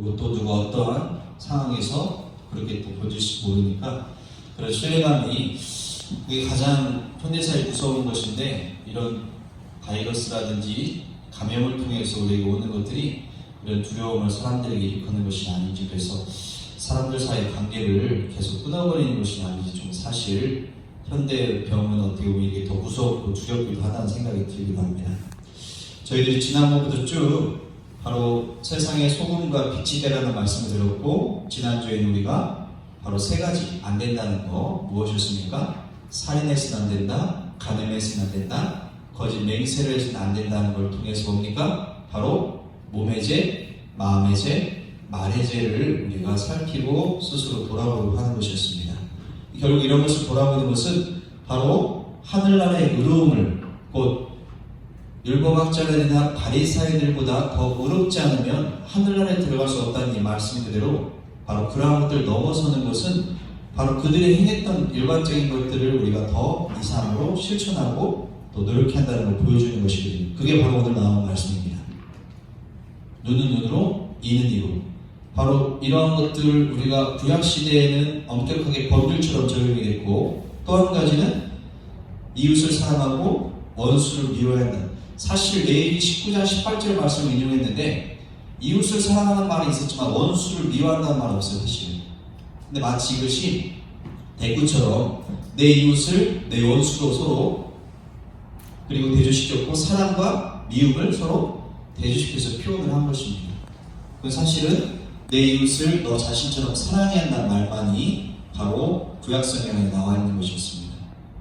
그리고 또 누가 어떠한 상황에서 그렇게 또 보질지 모르니까 그런 신뢰감이 그게 가장 현대사에 무서운 것인데 이런 바이러스라든지 감염을 통해서 우리에게 오는 것들이 이런 두려움을 사람들에게 일으키는 것이 아닌지 그래서 사람들 사이 관계를 계속 끊어버리는 것이 아닌지 좀 사실 현대 병은 어떻게 보면 이게 더 무섭고 두렵기도 하다는 생각이 들기도 합니다. 저희들이 지난번부터 쭉 바로 세상의 소금과 빛이 되라는 말씀을 들었고 지난주에는 우리가 바로 세 가지 안 된다는 거 무엇이었습니까? 살인해서는 안 된다, 간음해서는 안 된다, 거짓 맹세를 해서는 안 된다는 걸 통해서 뭡니까? 바로 몸의 죄, 마음의 죄, 말의 죄를 우리가 살피고 스스로 돌아보고 하는 것이었습니다. 결국 이런 것을 돌아보는 것은 바로 하늘나라의 의로움을 곧 율법학자들이나 바리사이들보다 더 의롭지 않으면 하늘나라에 들어갈 수 없다는 이 말씀 그대로 바로 그러한 것들을 넘어서는 것은 바로 그들이 행했던 일반적인 것들을 우리가 더 이상으로 실천하고 또 노력한다는 걸 보여주는 것이거든요. 그게 바로 오늘 나온 말씀입니다. 눈은 눈으로, 이는 이로. 바로 이러한 것들을 우리가 구약 시대에는 엄격하게 법률처럼 적용이 됐고 또 한 가지는 이웃을 사랑하고 원수를 미워야 한다. 사실 레이기 19장 18절 말씀을 인용했는데 이웃을 사랑하는 말이 있었지만 원수를 미워한다는 말은 없어요 사실은. 근데 마치 이것이 대구처럼 내 이웃을 내 원수로 서로 그리고 대조시켰고 사랑과 미움을 서로 대조시켜서 표현을 한 것입니다. 그 사실은 내 이웃을 너 자신처럼 사랑해야 한다는 말만이 바로 구약성경에 나와 있는 것이었습니다.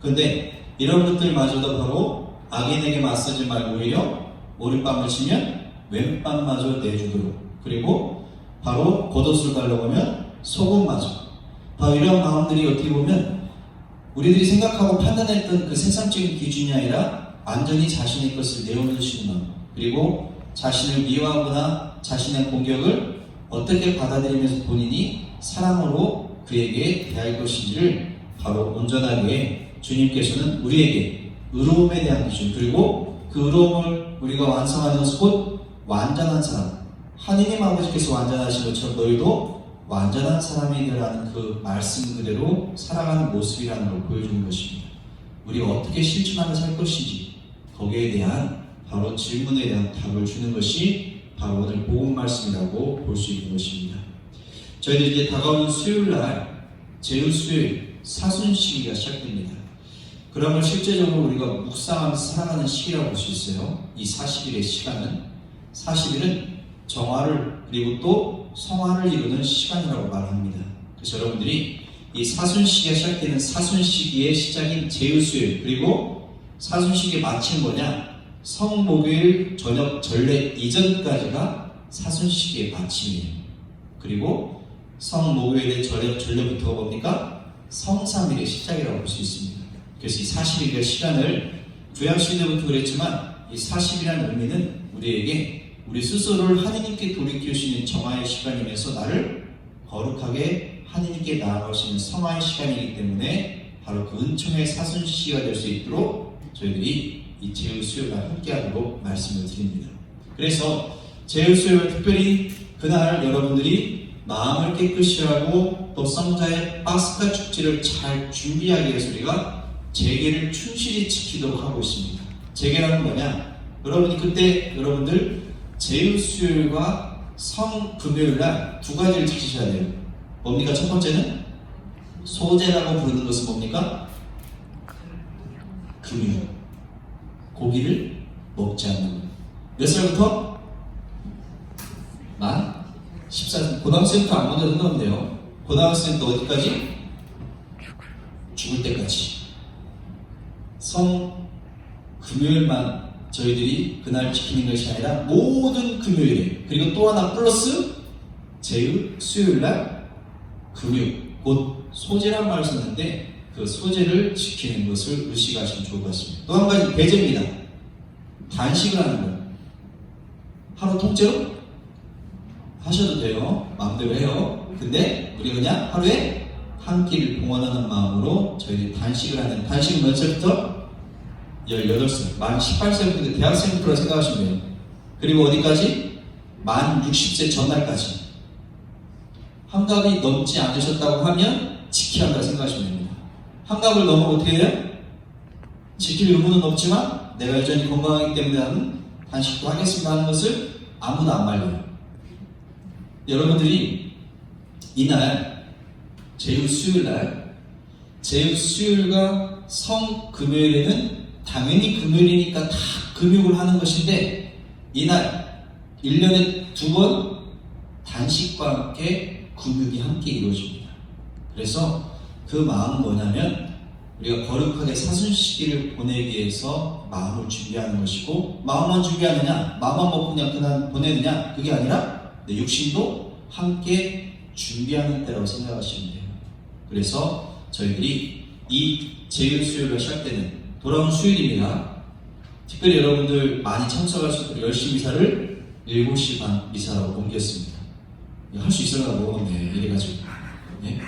그런데 이런 것들마저도 바로 악인에게 맞서지 말고 오히려 오른밤을 치면 왼밤마저 내주도록. 그리고 바로 겉옷을 하면 속옷마저. 바로 이런 마음들이 어떻게 보면 우리들이 생각하고 판단했던 그 세상적인 기준이 아니라 완전히 자신의 것을 내어놓으시는 마음 그리고 자신을 미워하거나 자신의 공격을 어떻게 받아들이면서 본인이 사랑으로 그에게 대할 것인지를 바로 온전하게 주님께서는 우리에게 의로움에 대한 기준 그리고 그 의로움을 우리가 완성하는 것은 곧 완전한 사람 하느님 아버지께서 완전하신 것처럼 너희도 완전한 사람이 되라는 그 말씀 그대로 살아가는 모습이라는 걸 보여주는 것입니다. 우리가 어떻게 실천하며 살 것인지 거기에 대한 바로 질문에 대한 답을 주는 것이 바로 오늘 복음 말씀이라고 볼 수 있는 것입니다. 저희들 이제 다가오는 수요일 날 제일 수요일 사순 시기가 시작됩니다. 그러면 실제적으로 우리가 묵상하면서 살아가는 시기라고 볼 수 있어요. 이 40일의 시간은 40일은 정화를 그리고 또 성화를 이루는 시간이라고 말합니다. 그래서 여러분들이 이 사순 시기가 시작되는 사순 시기의 시작인 제의수요일 그리고 사순 시기의 마침 뭐냐? 성목요일 저녁 전례 이전까지가 사순 시기의 마침이에요. 그리고 성목요일의 전례 전례부터가 뭡니까? 성삼일의 시작이라고 볼 수 있습니다. 그래서 이 40일의 시간을 시대부터 그랬지만 이 40이라는 의미는 우리에게 우리 스스로를 하느님께 돌이킬 수 있는 정화의 시간이면서 나를 거룩하게 하느님께 나아갈 수 있는 성화의 시간이기 때문에 바로 그 은총의 사순 시가 될 수 있도록 저희들이 이 제일 수요일과 함께하도록 말씀을 드립니다. 그래서 제일 수요일 특별히 그날 여러분들이 마음을 깨끗이 하고 또 성자의 파스카 축제를 잘 준비하기 위해서 우리가 재계를 충실히 지키도록 하고 있습니다. 재계라는 뭐냐? 여러분이 그때 여러분들 제일 수요일과 성 금요일 날 두 가지를 지키셔야 돼요. 뭡니까? 첫 번째는 소제라고 부르는 것은 뭡니까? 금요. 고기를 먹지 않는 것. 몇 살부터? 만 14살. 고등학생부터 안 먼저 넣으면 돼요. 고등학생 때 어디까지? 죽을 때까지. 성 금요일만 저희들이 그날 지키는 것이 아니라 모든 금요일에 그리고 또 하나 플러스 제의 수요일날 금요 곧 소제란 말을 썼는데 그 소제를 지키는 것을 의식하시면 좋을 것 같습니다. 또 한 가지 배제입니다. 단식을 하는 거예요. 하루 통째로 하셔도 돼요. 마음대로 해요. 근데 우리 그냥 하루에 한 끼를 봉헌하는 마음으로 저희들이 단식을 하는 단식은 몇 살부터? 18살, 만 18살부터 대학생부터 생각하시면 돼요. 그리고 어디까지? 만 60세 전날까지. 환갑이 넘지 않으셨다고 하면 지켜야 한다 생각하시면 됩니다. 환갑을 넘으면 어떻게 해요? 지킬 의무는 없지만 내가 여전히 건강하기 때문에 나는 단식도 하겠습니다 하는 것을 아무도 안 말려요. 여러분들이 이날 제휴 수요일 날 제휴 수요일과 성 금요일에는 당연히 금요일이니까 다 금욕을 하는 것인데 이날 1년에 두 번 단식과 함께 금욕이 함께 이루어집니다. 그래서 그 마음은 뭐냐면 우리가 거룩하게 사순시기를 보내기 위해서 마음을 준비하는 것이고 마음만 준비하느냐 마음만 먹고 그냥 보내느냐 그게 아니라 내 육신도 함께 준비하는 때라고 생각하시면 돼요. 그래서 저희들이 이 제일 수요일을 시작 때는 돌아온 수요일입니다. 특별히 여러분들 많이 참석할 수 있도록 열심히 미사를 7시 반 미사로 옮겼습니다. 할 수 있으려고 네, 이래가지고. 네.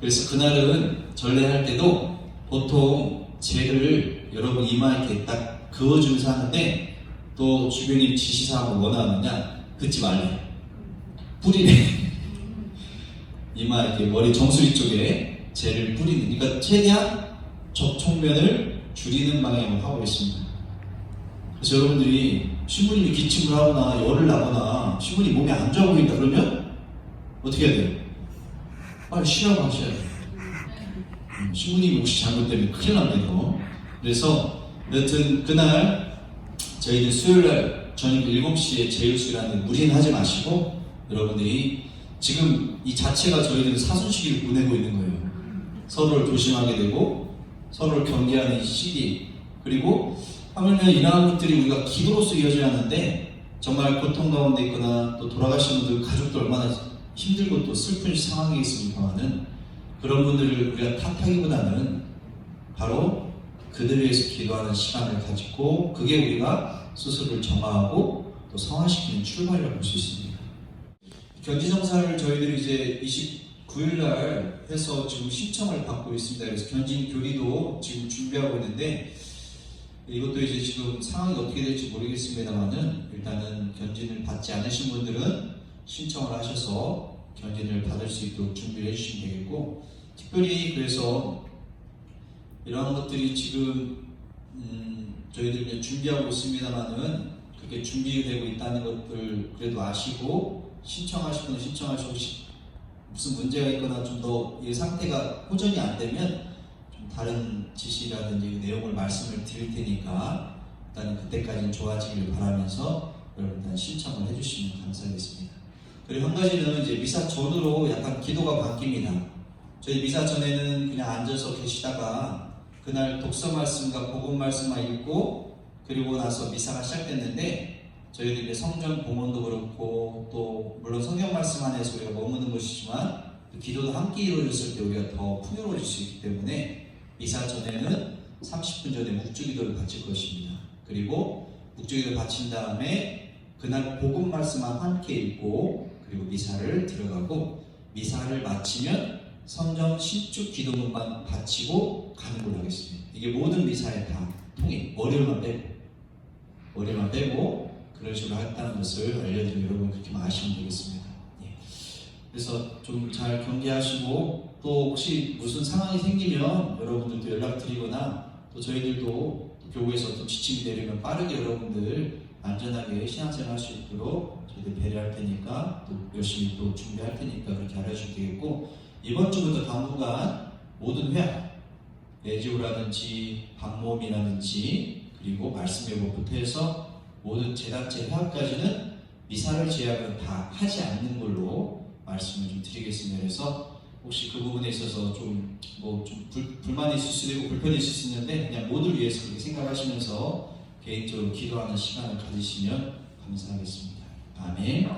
그래서 그날은 전례할 때도 보통 재를 여러분 이마에 이렇게 딱 그어주면서 하는데 또 주변이 지시사항을 원하느냐 긋지 말래. 뿌리네. 이마 이렇게 머리 정수리 쪽에 재를 뿌리는. 그러니까 최대한 접촉면을 줄이는 방향으로 하고 있습니다. 그래서 여러분들이 신부님이 기침을 하거나 열을 나거나 신부님 몸이 안 좋아 보인다 그러면 어떻게 해야 돼요? 빨리 쉬라고 하셔야 돼요. 음, 신부님이 혹시 잘못되면 큰일 납니다. 그래서 여튼 그날 저희는 수요일날 저녁 7시에 제휴수라는 무리는 하지 마시고 여러분들이 지금 이 자체가 저희는 사순시기를 보내고 있는 거예요. 서로를 조심하게 되고 서로를 경계하는 이 시기 그리고 하물며 이러한 것들이 우리가 기도로서 이어져야 하는데 정말 고통 가운데 있거나 또 돌아가신 분들 가족도 얼마나 힘들고 또 슬픈 상황에 있습니까만은 그런 분들을 우리가 탓하기보다는 바로 그들을 위해서 기도하는 시간을 가지고 그게 우리가 스스로를 정화하고 또 성화시키는 출발이라고 볼 수 있습니다. 견지정사를 저희들이 이제 29일 날 해서 지금 신청을 받고 있습니다. 그래서 견진 교리도 지금 준비하고 있는데 이것도 이제 지금 상황이 어떻게 될지 모르겠습니다만은 일단은 견진을 받지 않으신 분들은 신청을 하셔서 견진을 받을 수 있도록 준비를 해주시면 되겠고 특별히 그래서 이러한 것들이 지금 음, 저희들이 준비하고 있습니다만은 그게 준비되고 있다는 것들 그래도 아시고 신청하시거나 신청하시고 시- 무슨 문제가 있거나 좀 더 이 상태가 호전이 안 되면 좀 다른 지시라든지 내용을 말씀을 드릴 테니까 일단은 그때까지는 좋아지길 바라면서 여러분 일단 신청을 해주시면 감사하겠습니다. 그리고 한 가지는 이제 미사 전으로 약간 기도가 바뀝니다. 저희 미사 전에는 그냥 앉아서 계시다가 그날 독서 말씀과 복음 말씀만 읽고 그리고 나서 미사가 시작됐는데 저희들 이제 성전 봉헌도 그렇고 또 물론 성경 말씀 안에서 우리가 머무는 것이지만 또 기도도 함께 이루어졌을 때 우리가 더 풍요로워질 수 있기 때문에 미사 전에는 30분 전에 묵주기도를 바칠 것입니다. 그리고 묵주기도를 바친 다음에 그날 복음 말씀만 함께 읽고 그리고 미사를 들어가고 미사를 마치면 성전 신축 기도문만 바치고 가는 걸로 하겠습니다. 이게 모든 미사에 다 통해 월요일만 빼고 월요일만 빼고 그런 식으로 했다는 것을 알려드리면 여러분 그렇게 아시면 되겠습니다. 예. 그래서 좀 잘 경계하시고 또 혹시 무슨 상황이 생기면 여러분들도 연락드리거나 또 저희들도 또 교회에서 또 지침이 내리면 빠르게 여러분들 안전하게 신앙생활 할 수 있도록 저희들 배려할 테니까 또 열심히 또 준비할 테니까 그렇게 알려주시면 되겠고 이번 주부터 당분간 모든 회학 예지오라든지 방모음이라든지 그리고 말씀 회복부터 해서 모든 재단체 회학까지는 미사를 제약은 다 하지 않는 걸로 말씀을 좀 드리겠습니다. 그래서 혹시 그 부분에 있어서 좀 뭐좀 불만이 있을 수도 있고 불편이 있을 수 있는데 그냥 모두를 위해서 그렇게 생각하시면서 개인적으로 기도하는 시간을 가지시면 감사하겠습니다. 아멘.